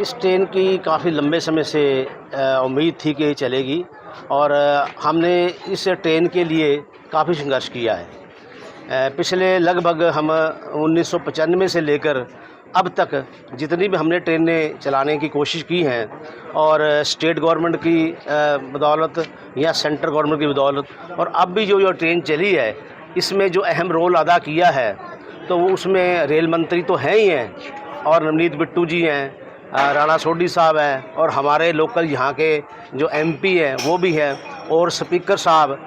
इस ट्रेन की काफ़ी लंबे समय से उम्मीद थी कि चलेगी और हमने इस ट्रेन के लिए काफ़ी संघर्ष किया है। पिछले लगभग हम 1995 से लेकर अब तक जितनी भी हमने ट्रेनें चलाने की कोशिश की हैं और स्टेट गवर्नमेंट की बदौलत या सेंट्रल गवर्नमेंट की बदौलत और अब भी जो जो ट्रेन चली है, इसमें जो अहम रोल अदा किया है तो उसमें रेल मंत्री तो हैं ही हैं। और नवनीत बिट्टू जी हैं राणा सोडी साहब हैं, और हमारे लोकल यहाँ के जो एमपी हैं, वो भी हैं, और स्पीकर साहब,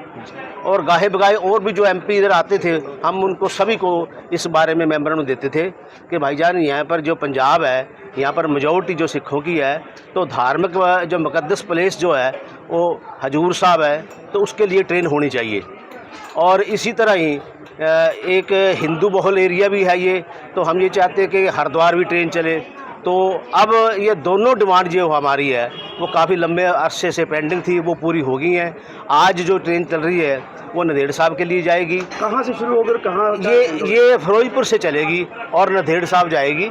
और गाहे बगाहे और भी जो एमपी इधर आते थे, हम उनको सभी को इस बारे में मेमोरेंडम देते थे कि भाईजान, यहाँ पर जो पंजाब है, यहाँ पर मेजोरिटी जो सिखों की है तो धार्मिक जो मुकदस प्लेस जो है, वो हजूर साहब है तो उसके लिए ट्रेन होनी चाहिए। और इसी तरह ही एक हिंदू बहुल एरिया भी है ये तो हम ये चाहते हैं कि हरिद्वार भी ट्रेन चले। तो अब ये दोनों डिमांड जो हमारी है वो काफ़ी लंबे अरसे से पेंडिंग थी वो पूरी हो गई हैं। आज जो ट्रेन चल रही है वो नंदेड़ साहब के लिए जाएगी। कहाँ से शुरू होकर कहाँ ये ये फिरोजपुर से चलेगी और नंदेड़ साहब जाएगी।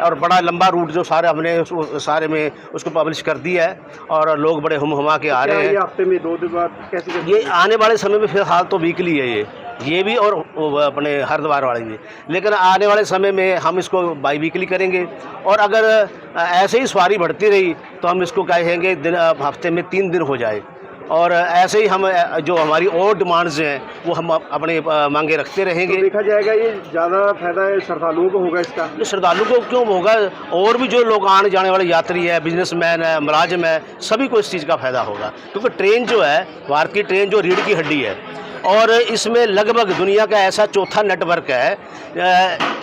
और बड़ा लंबा रूट जो सारे हमने उस, सारे में उसको पब्लिश कर दिया है और लोग बड़े हम हुमा के आ क्या रहे ये हैं हफ़्ते में दो दिन बाद कैसे ये आने वाले समय में फ़िलहाल तो वीकली है ये। ये भी और अपने हरिद्वार वाले भी। लेकिन आने वाले समय में हम इसको बाई वीकली करेंगे। और अगर ऐसे ही सवारी बढ़ती रही तो हम इसको कहेंगे दिन हफ़्ते में तीन दिन हो जाए। और ऐसे ही हम जो हमारी और डिमांड्स हैं वो हम अपने मांगे रखते रहेंगे। तो देखा जाएगा ये ज़्यादा फ़ायदा श्रद्धालुओं को होगा इसका? जो श्रद्धालु को क्यों होगा? और भी जो लोग आने जाने वाले यात्री है बिजनेसमैन है मुलाजिम है सभी को इस चीज़ का फ़ायदा होगा। क्योंकि ट्रेन जो है भारत की ट्रेन जो रीढ़ की हड्डी है और इसमें लगभग दुनिया का ऐसा चौथा नेटवर्क है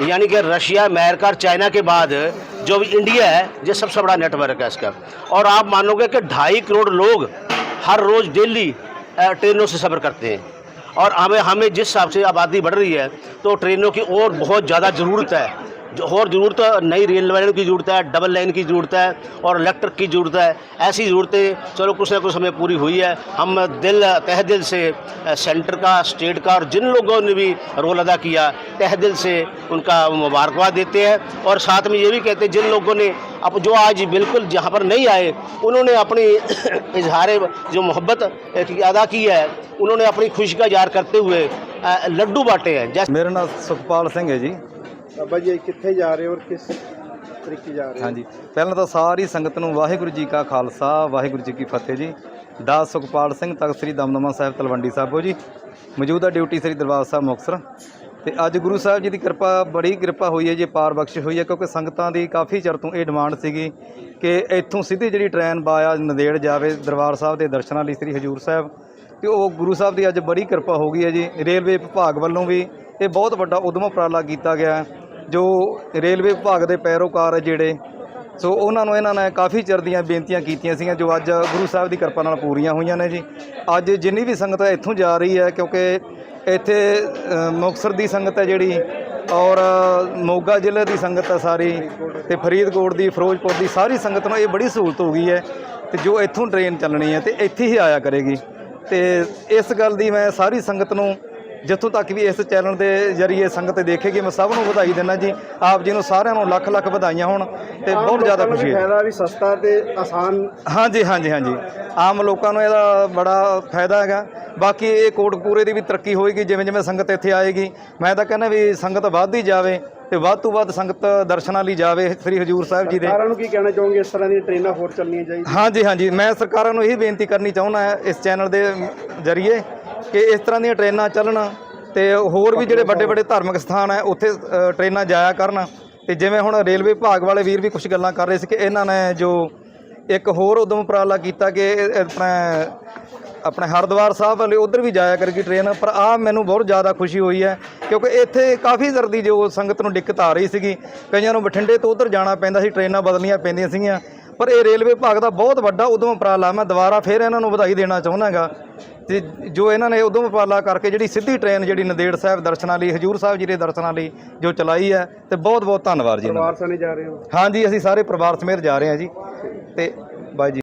यानी कि रशिया, अमेरिका और चाइना के बाद जो भी इंडिया है, ये सबसे बड़ा नेटवर्क है इसका। और आप मानोगे कि ढाई करोड़ लोग हर रोज़ डेली ट्रेनों से सफ़र करते हैं। और हमें हमें जिस हिसाब से आबादी बढ़ रही है तो ट्रेनों की और बहुत ज़्यादा ज़रूरत है। और ज़रूरत, नई रेल लाइन की ज़रूरत है, डबल लाइन की ज़रूरत है, और इलेक्ट्रिक की ज़रूरत है, ऐसी ज़रूरतें चलो कुछ ना कुछ हमें पूरी हुई है। हम दिल, तह दिल से सेंटर का, स्टेट का, और जिन लोगों ने भी रोल अदा किया, तह दिल से उनका मुबारकबाद देते हैं। और साथ में ये भी कहते हैं, जिन लोगों ने अब जो आज बिल्कुल जहाँ पर नहीं आए, उन्होंने अपनी इजहार, जो मोहब्बत अदा की है, उन्होंने अपनी खुशी का इजहार करते हुए लड्डू बांटे हैं। जैसे मेरा नाम सुखपाल सिंह है जी। ਬਾਬਾ ਜੀ ਕਿੱਥੇ ਜਾ ਰਹੇ ਹੋ ਔਰ ਕਿਸ ਤਰੀਕੇ ਜਾ ਰਹੇ ਹੋ? ਹਾਂਜੀ। ਪਹਿਲਾਂ ਤਾਂ ਸਾਰੀ ਸੰਗਤ ਨੂੰ ਵਾਹਿਗੁਰੂ ਜੀ ਕਾ ਖਾਲਸਾ, ਵਾਹਿਗੁਰੂ ਜੀ ਕੀ ਫਤਿਹ ਜੀ। ਦਾ ਸੁਖਪਾਲ ਸਿੰਘ, ਤਖਤ ਸ੍ਰੀ ਦਮਦਮਾ ਸਾਹਿਬ, ਤਲਵੰਡੀ ਸਾਹਿਬੋ ਜੀ। ਮੌਜੂਦਾ ਡਿਊਟੀ ਸ੍ਰੀ ਦਰਬਾਰ ਸਾਹਿਬ ਮੁਕਤਸਰ। ਤੇ ਅੱਜ ਗੁਰੂ ਸਾਹਿਬ ਜੀ ਦੀ ਕਿਰਪਾ, ਬੜੀ ਕਿਰਪਾ ਹੋਈ ਹੈ ਜੀ, ਪਾਰ ਬਖਸ਼ ਹੋਈ ਹੈ, ਕਿਉਂਕਿ ਸੰਗਤਾਂ ਦੀ ਕਾਫੀ ਚਿਰ ਤੋਂ ਇਹ ਡਿਮਾਂਡ ਸੀਗੀ ਕਿ ਇੱਥੋਂ ਸਿੱਧੀ ਜਿਹੜੀ ਟ੍ਰੇਨ ਬਾਇਆ ਨਦੇੜ ਜਾਵੇ ਦਰਬਾਰ ਸਾਹਿਬ ਦੇ ਦਰਸ਼ਨਾਂ ਲਈ ਸ੍ਰੀ ਹਜੂਰ ਸਾਹਿਬ। ਤੇ ਉਹ ਗੁਰੂ ਸਾਹਿਬ ਦੀ ਅੱਜ ਬੜੀ ਕਿਰਪਾ ਹੋ ਗਈ ਹੈ ਜੀ। ਰੇਲਵੇ ਵਿਭਾਗ ਵੱਲੋਂ ਵੀ ਇਹ ਬਹੁਤ ਵੱਡਾ ਉਦਮ ਉਪਰਾਲਾ ਕੀਤਾ ਗਿਆ ਜੋ ਰੇਲਵੇ ਵਿਭਾਗ ਦੇ ਪੈਰੋਕਾਰ ਹੈ ਜਿਹੜੇ ਸੋ ਉਹਨਾਂ ਨੂੰ ਇਹਨਾਂ ਨੇ ਕਾਫੀ ਚਿਰ ਦੀਆਂ ਬੇਨਤੀਆਂ ਕੀਤੀਆਂ ਸੀਗੀਆਂ ਜੋ ਅੱਜ ਗੁਰੂ ਸਾਹਿਬ ਦੀ ਕਿਰਪਾ ਨਾਲ ਪੂਰੀਆਂ ਹੋਈਆਂ ਨੇ ਜੀ। ਅੱਜ ਜਿੰਨੀ ਵੀ ਸੰਗਤ ਇੱਥੋਂ ਜਾ ਰਹੀ ਹੈ ਕਿਉਂਕਿ ਇੱਥੇ ਅ, ਮੁਕਤਸਰ ਦੀ ਸੰਗਤ ਹੈ ਜਿਹੜੀ ਔਰ ਮੋਗਾ ਜ਼ਿਲ੍ਹੇ ਦੀ ਸੰਗਤ ਹੈ ਸਾਰੀ ਤੇ ਫਰੀਦਕੋਟ ਦੀ ਫਿਰੋਜ਼ਪੁਰ ਦੀ ਸਾਰੀ ਸੰਗਤ ਨੂੰ ਇਹ ਬੜੀ ਸਹੂਲਤ ਹੋ ਗਈ ਹੈ ਤੇ ਜੋ ਇੱਥੋਂ ਟ੍ਰੇਨ ਚੱਲਣੀ ਹੈ ਤੇ ਇੱਥੇ ਹੀ ਆਇਆ ਕਰੇਗੀ। ਤੇ ਇਸ ਗੱਲ ਦੀ ਮੈਂ ਸਾਰੀ ਸੰਗਤ ਨੂੰ ਜਿੱਥੋਂ ਤੱਕ ਵੀ ਇਸ ਚੈਨਲ ਦੇ ਜ਼ਰੀਏ ਸੰਗਤ ਦੇਖੇਗੀ ਮੈਂ ਸਭ ਨੂੰ ਵਧਾਈ ਦਿੰਦਾ ਜੀ। ਆਪ ਜੀ ਨੂੰ ਸਾਰਿਆਂ ਨੂੰ ਲੱਖ ਲੱਖ ਵਧਾਈਆਂ ਹੋਣ ਤੇ ਬਹੁਤ ਜ਼ਿਆਦਾ ਖੁਸ਼ੀ ਹੈ ਫਾਇਦਾ ਵੀ ਸਸਤਾ ਤੇ ਆਸਾਨ। ਹਾਂਜੀ ਹਾਂਜੀ ਹਾਂਜੀ। ਆਮ ਲੋਕਾਂ ਨੂੰ ਇਹਦਾ ਬੜਾ ਫਾਇਦਾ ਹੈਗਾ। ਬਾਕੀ ਇਹ ਕੋਟਕਪੂਰੇ ਦੀ ਵੀ ਤਰੱਕੀ ਹੋਏਗੀ ਜਿਵੇਂ ਜਿਵੇਂ ਸੰਗਤ ਇੱਥੇ ਆਏਗੀ। ਮੈਂ ਤਾਂ ਕਹਿੰਦਾ ਵੀ ਸੰਗਤ ਵੱਧਦੀ ਜਾਵੇ ਤੇ ਵੱਧ ਤੋਂ ਵੱਧ ਸੰਗਤ ਦਰਸ਼ਨਾਂ ਲਈ ਜਾਵੇ ਸ੍ਰੀ ਹਜੂਰ ਸਾਹਿਬ ਜੀ ਦੇ। ਸਰਕਾਰਾਂ ਨੂੰ ਕੀ ਕਹਿਣਾ ਚਾਹੋਗੇ? ਇਸ ਤਰ੍ਹਾਂ ਦੀਆਂ ਟ੍ਰੇਨਾਂ ਹੋਰ ਚੱਲਣੀਆਂ ਚਾਹੀਦੀਆਂ। ਹਾਂਜੀ ਹਾਂਜੀ। ਮੈਂ ਸਰਕਾਰਾਂ ਨੂੰ ਇਹ ਬੇਨਤੀ ਕਰਨੀ ਚਾਹੁੰਦਾ ਇਸ ਚੈਨਲ ਦੇ ਜ਼ਰੀਏ ਕਿ ਇਸ ਤਰ੍ਹਾਂ ਦੀਆਂ ਟ੍ਰੇਨਾਂ ਚੱਲਣ ਤੇ ਹੋਰ ਵੀ ਜਿਹੜੇ ਵੱਡੇ ਵੱਡੇ ਧਾਰਮਿਕ ਸਥਾਨ ਹੈ ਉੱਥੇ ਅ, ਟ੍ਰੇਨਾਂ ਜਾਇਆ ਕਰਨ। ਤੇ ਜਿਵੇਂ ਹੁਣ ਰੇਲਵੇ ਵਿਭਾਗ ਵਾਲੇ ਵੀਰ ਵੀ ਕੁਝ ਗੱਲਾਂ ਕਰ ਰਹੇ ਸੀ ਕਿ ਇਹਨਾਂ ਨੇ ਜੋ ਇੱਕ ਹੋਰ ਉਦਮ ਉਪਰਾਲਾ ਕੀਤਾ ਕਿ ਇਹ ਆਪਣਾ ਆਪਣੇ ਹਰਿਦੁਆਰ ਸਾਹਿਬ ਵਾਲੇ ਉਧਰ ਵੀ ਜਾਇਆ ਕਰੇਗੀ ਟ੍ਰੇਨ ਪਰ ਆ ਮੈਨੂੰ ਬਹੁਤ ਜ਼ਿਆਦਾ ਖੁਸ਼ੀ ਹੋਈ ਹੈ ਕਿਉਂਕਿ ਇੱਥੇ ਕਾਫੀ ਜ਼ਰਦੀ ਜੋ ਸੰਗਤ ਨੂੰ ਦਿੱਕਤ ਆ ਰਹੀ ਸੀਗੀ। ਕਈਆਂ ਨੂੰ ਬਠਿੰਡੇ ਤੋਂ ਉਧਰ ਜਾਣਾ ਪੈਂਦਾ ਸੀ ਟ੍ਰੇਨਾਂ ਬਦਲਣੀਆਂ ਪੈਂਦੀਆਂ ਸੀਗੀਆਂ। ਪਰ ਇਹ ਰੇਲਵੇ ਵਿਭਾਗ ਦਾ ਬਹੁਤ ਵੱਡਾ ਉਦਮ ਉਪਰਾਲਾ ਮੈਂ ਦੁਬਾਰਾ ਫੇਰ ਇਹਨਾਂ ਨੂੰ ਵਧਾਈ ਦੇਣਾ ਚਾਹੁੰਦਾਗਾ। ਤੇ ਜੋ ਇਹਨਾਂ ਨੇ ਉਦਮ ਉਪਰਾਲਾ ਕਰਕੇ ਜਿਹੜੀ ਸਿੱਧੀ ਟ੍ਰੇਨ ਜਿਹੜੀ ਨੰਦੇੜ ਸਾਹਿਬ ਦਰਸ਼ਨਾਂ ਲਈ ਹਜੂਰ ਸਾਹਿਬ ਜੀ ਦੇ ਦਰਸ਼ਨਾਂ ਲਈ ਜੋ ਚਲਾਈ ਹੈ ਤੇ ਬਹੁਤ ਬਹੁਤ ਧੰਨਵਾਦ ਜੀ ਇਹਨਾਂ ਦਾ। ਪਰਿਵਾਰ ਸਣੇ ਜਾ ਰਹੇ ਹੋ? ਹਾਂਜੀ ਅਸੀਂ ਸਾਰੇ ਪਰਿਵਾਰ ਸਮੇਤ ਜਾ ਰਹੇ ਹਾਂ ਜੀ। ਤੇ ਬਾਈ ਜੀ।